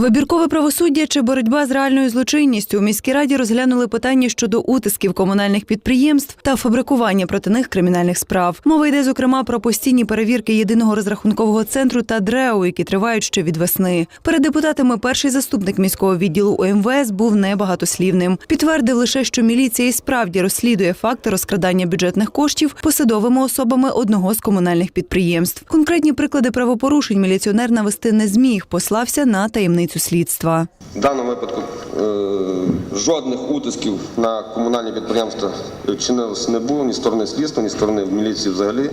Вибіркове правосуддя чи боротьба з реальною злочинністю у міській раді розглянули питання щодо утисків комунальних підприємств та фабрикування проти них кримінальних справ. Мова йде зокрема про постійні перевірки єдиного розрахункового центру та ДРЕУ, які тривають ще від весни. Перед депутатами перший заступник міського відділу УМВС був небагатослівним. Підтвердив лише, що міліція і справді розслідує факти розкрадання бюджетних коштів посадовими особами одного з комунальних підприємств. Конкретні приклади правопорушень міліціонер навести не зміг, послався на таємницю слідства. В даному випадку е, жодних утисків на комунальні підприємства вчинилося не було ні сторони слідства, ні сторони міліції взагалі.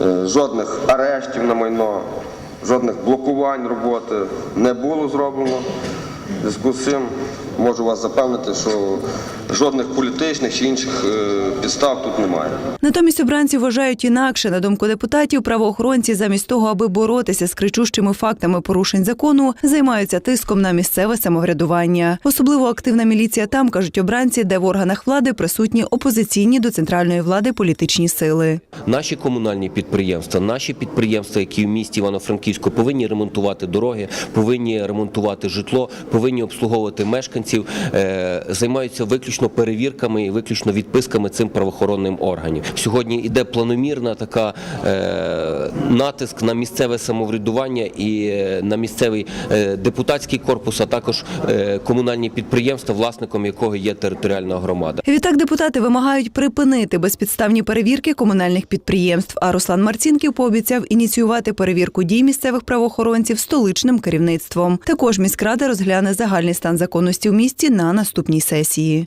Е, жодних арештів на майно, жодних блокувань роботи не було зроблено. Зв'язку з цим можу вас запевнити, що жодних політичних чи інших е, підстав тут немає. Натомість обранці вважають інакше. На думку депутатів, правоохоронці замість того, аби боротися з кричущими фактами порушень закону, займаються тиском на місцеве самоврядування. Особливо активна міліція там, кажуть обранці, де в органах влади присутні опозиційні до центральної влади політичні сили. Наші комунальні підприємства, наші підприємства, які в місті Івано-Франківську повинні ремонтувати дороги, повинні ремонтувати житло, повинні обслуговувати мешканців, е, займаються виключно перевірками і виключно відписками цим правоохоронним органам. Сьогодні йде планомірна така е, натиск на місцеве самоврядування і е, на місцевий депутатський корпус, а також комунальні підприємства, власником якого є територіальна громада. Відтак депутати вимагають припинити безпідставні перевірки комунальних підприємств. А Руслан Марцінків пообіцяв ініціювати перевірку дій місцевих правоохоронців столичним керівництвом. Також міськрада розгляне загальний стан законності в місті на наступній сесії.